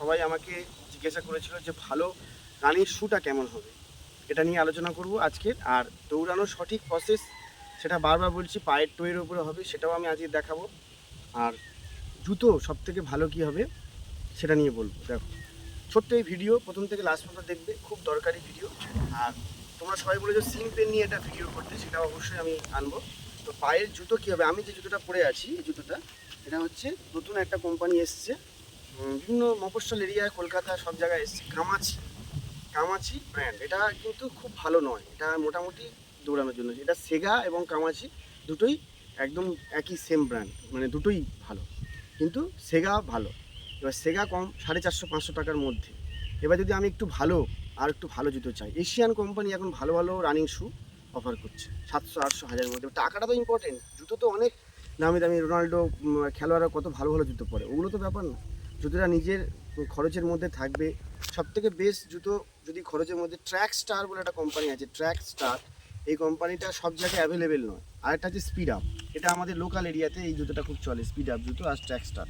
সবাই আমাকে জিজ্ঞাসা করেছিল যে ভালো রানির শ্যুটা কেমন হবে। এটা নিয়ে আলোচনা করব আজকের। আর দৌড়ানোর সঠিক প্রসেস সেটা বারবার বলছি, পায়ের টোয়ের উপরে হবে, সেটাও আমি আজকে দেখাবো। আর জুতো সব থেকে ভালো কি হবে সেটা নিয়ে বলব। দেখো, ছোট্ট এই ভিডিও, প্রথম থেকে লাস্ট পর্যন্ত দেখবে, খুব দরকারি ভিডিও। আর তোমরা সবাই বলেছ সিম পেন নিয়ে একটা ভিডিও করতে সেটা অবশ্যই আমি আনব। তো পায়ের জুতো কী হবে? আমি যে জুতোটা পরে আছি, এই জুতোটা, এটা হচ্ছে নতুন একটা কোম্পানি এসছে। বিভিন্ন মফস্বল এরিয়ায় কলকাতা, সব জায়গায় এসছে। কামাচি কামাচি ব্র্যান্ড এটা কিন্তু খুব ভালো নয়। এটা মোটামুটি দৌড়ানোর জন্য। এটা সেগা এবং কামাচি দুটোই একদম একই সেম ব্র্যান্ড মানে দুটোই ভালো। কিন্তু সেগা ভালো। এবার সেগা কম, সাড়ে চারশো, পাঁচশো টাকার মধ্যে। এবার যদি আমি একটু ভালো, আর একটু ভালো জুতো চাই। এশিয়ান কোম্পানি এখন ভালো ভালো রানিং শ্যু অফার করছে। সাতশো, আটশো, হাজারের মধ্যে। টাকাটা তো ইম্পর্টেন্ট জুতো তো অনেক দামি দামি। রোনাল্ডো খেলোয়াড়রা কত ভালো ভালো জুতো পরে। ওগুলো তো ব্যাপার না। জুতোটা নিজের খরচের মধ্যে থাকবে। সব থেকে বেস্ট জুতো যদি খরচের মধ্যে ট্র্যাক স্টার বলে একটা কোম্পানি আছে ট্র্যাক স্টার এই কোম্পানিটা সব জায়গায় অ্যাভেলেবেল নয়। আর একটা হচ্ছে স্পিড আপ এটা আমাদের লোকাল এরিয়াতে এই জুতোটা খুব চলে স্পিড আপ জুতো আর ট্র্যাক স্টার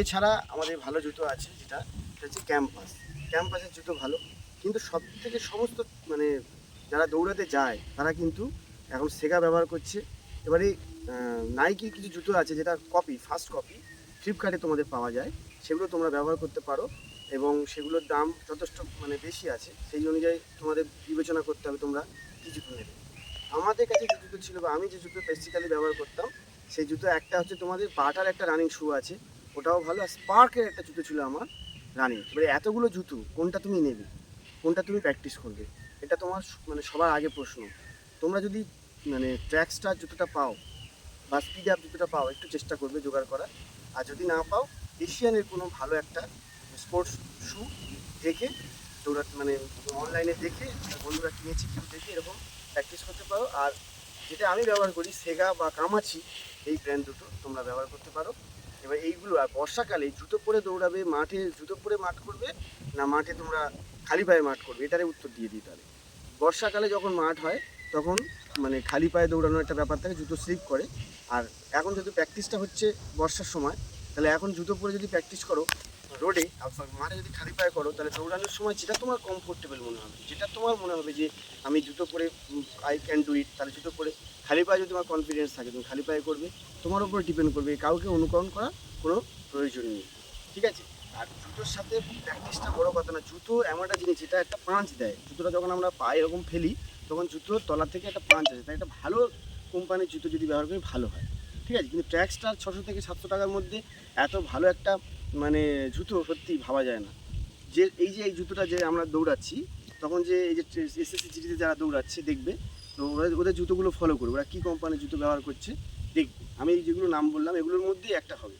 এছাড়া আমাদের ভালো জুতো আছে যেটা হচ্ছে ক্যাম্পাস ক্যাম্পাসের জুতো ভালো, কিন্তু সব থেকে সমস্ত মানে যারা দৌড়াতে যায়, তারা কিন্তু এখন সেগা ব্যবহার করছে। এবারে নাইকির কিছু জুতো আছে যেটা কপি ফার্স্ট কপি ফ্লিপকার্টে তোমাদের পাওয়া যায়। সেগুলো তোমরা ব্যবহার করতে পারো এবং সেগুলোর দাম যথেষ্ট মানে বেশি আছে। সেই অনুযায়ী তোমাদের বিবেচনা করতে হবে তোমরা কী জুতো নেবে। আমাদের কাছে যে জুতো ছিল বা আমি যে জুতো বেসিক্যালি ব্যবহার করতাম, সেই জুতো একটা হচ্ছে তোমাদের বাটার একটা রানিং শু আছে, ওটাও ভালো আর স্পার্কের একটা জুতো ছিল আমার রানিং এবারে এতগুলো জুতো, কোনটা তুমি নেবে? কোনটা তুমি প্র্যাকটিস করবে? এটা তোমার মানে সবার আগে প্রশ্ন। তোমরা যদি মানে ট্র্যাক স্টার জুতোটা পাও বা স্পিড আপ জুতোটা পাও, একটু চেষ্টা করবে জোগাড় করার। আর যদি না পাও এশিয়ানের কোনো ভালো একটা স্পোর্টস শু দেখে দৌড়া মানে অনলাইনে দেখে বন্ধুরা কিনেছি কেউ দেখে এরকম প্র্যাকটিস করতে পারো। আর যেটা আমি ব্যবহার করি সেগা বা কামাচি এই ব্র্যান্ড দুটো তোমরা ব্যবহার করতে পারো। এবার এইগুলো, আর বর্ষাকালে জুতো পরে দৌড়াবে, মাঠে জুতো পরে মাঠ করবে, না মাঠে তোমরা খালি পায়ে মাঠ করবে? এটারে উত্তর দিয়ে দিই তাহলে। বর্ষাকালে যখন মাঠ হয়, তখন মানে খালি পায়ে দৌড়ানোর একটা ব্যাপার থাকে, জুতো স্লিপ করে। আর এখন যেহেতু প্র্যাকটিসটা হচ্ছে বর্ষার সময় তাহলে এখন জুতো পরে যদি প্র্যাকটিস করো রোডে মাঠে যদি খালি পায়ে করো, তাহলে দৌড়ানোর সময় যেটা তোমার কমফোর্টেবল মনে হবে, যেটা তোমার মনে হবে যে আমি জুতো পরে আই ক্যান ডু ইট তাহলে জুতো পরে খালি পায়ে যদি তোমার কনফিডেন্স থাকে, তুমি খালি পায়ে করবে, তোমার উপর ডিপেন্ড করবে, কাউকে অনুকরণ করা কোনো প্রয়োজন নেই, ঠিক আছে? আর জুতোর সাথে প্র্যাকটিসটা বড় কথা না, জুতো এমন একটা জিনিস, যেটা একটা পাঁচ দেয়, জুতোটা যখন আমরা পায়ে এরকম ফেলি, তখন জুতোর তলা থেকে একটা পাঁচ আছে তাই একটা ভালো কোম্পানির জুতো যদি ব্যবহার করি, ভালো হয়। ঠিক আছে? কিন্তু ট্র্যাক স্টার ছশো থেকে সাতশো টাকার মধ্যে এত ভালো একটা মানে জুতো সত্যি ভাবা যায় না। যে এই যে এই জুতোটা যে আমরা দৌড়াচ্ছি, তখন যে এই যে এসএসসি জিটিতে যারা দৌড়াচ্ছে দেখবে, তো ওরা ওদের জুতোগুলো ফলো করবে। ওরা কী কোম্পানির জুতো ব্যবহার করছে দেখবে। আমি এই যেগুলো নাম বললাম, এগুলোর মধ্যেই একটা হবে।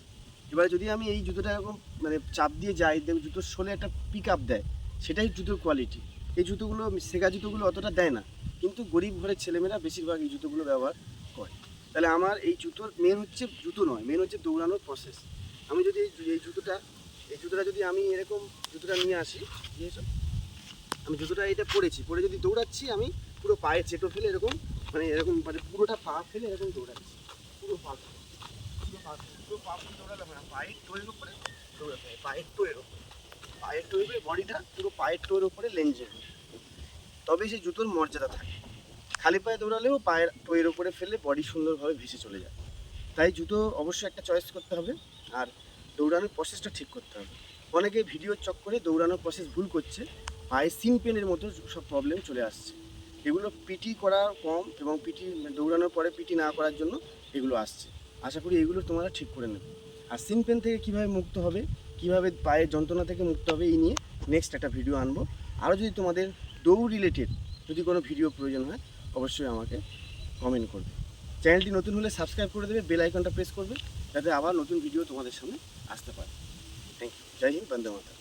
এবারে যদি আমি এই জুতোটা এরকম মানে চাপ দিয়ে যাই দেখো জুতোর শোলে একটা পিক আপ দেয়, সেটাই জুতোর কোয়ালিটি এই জুতোগুলো, সেগা জুতোগুলো অতটা দেয় না। কিন্তু গরিব ঘরের ছেলেমেয়েরা বেশিরভাগ এই জুতোগুলো ব্যবহার করে। তাহলে আমার এই জুতোর মেন হচ্ছে জুতো নয় মেন হচ্ছে দৌড়ানোর প্রসেস আমি যদি এই জুতোটা এই জুতোটা যদি আমি এরকম জুতোটা নিয়ে আসি বুঝেছ আমি জুতোটা এটা পরেছি, পরে যদি দৌড়াচ্ছি, আমি পুরো পায়ে চেটো ফেলে এরকম মানে এরকম মানে পুরোটা পা ফেলে এরকম দৌড়াচ্ছি। পুরো পা পুরো পা পুরো পা দৌড়ালে না, পায়ের টোয়ের উপরে দৌড়াতে পায়ের টোয়ের উপরে। পায়ের টোয়ের বডিটা পুরো পায়ের টোয়ের উপরে লেঞ্জে তবে সেই জুতোর মর্যাদা থাকে। খালি পায়ে দৌড়ালেও পায়ের টোয়ের উপরে ফেলে বডি সুন্দরভাবে ভেসে চলে যায়। তাই জুতো অবশ্যই একটা চয়েস করতে হবে আর দৌড়ানোর প্রসেসটা ঠিক করতে হবে। অনেকে ভিডিওর চক্করে দৌড়ানোর প্রসেস ভুল করছে, পায়ে সিন পেনের মতো সব প্রবলেম চলে আসছে। এগুলো পিটি করা কম এবং পিটি দৌড়ানোর পরে পিটি না করার জন্য এগুলো আসছে। আশা করি এগুলো তোমরা ঠিক করে নেবে। আর সিন পেন থেকে কীভাবে মুক্ত হবে, কীভাবে পায়ের যন্ত্রণা থেকে মুক্ত হবে এই নিয়ে নেক্সট একটা ভিডিও আনব। আরও যদি তোমাদের দৌড় রিলেটেড যদি কোনো ভিডিও প্রয়োজন হয় অবশ্যই আমাকে কমেন্ট করবে। চ্যানেলটি নতুন হলে সাবস্ক্রাইব করে দেবে বেল আইকনটা প্রেস করবে, যাতে আবার নতুন ভিডিও তোমাদের সামনে আসতে পারে। থ্যাংক ইউ জয় হিন্দ, বন্দে মাতা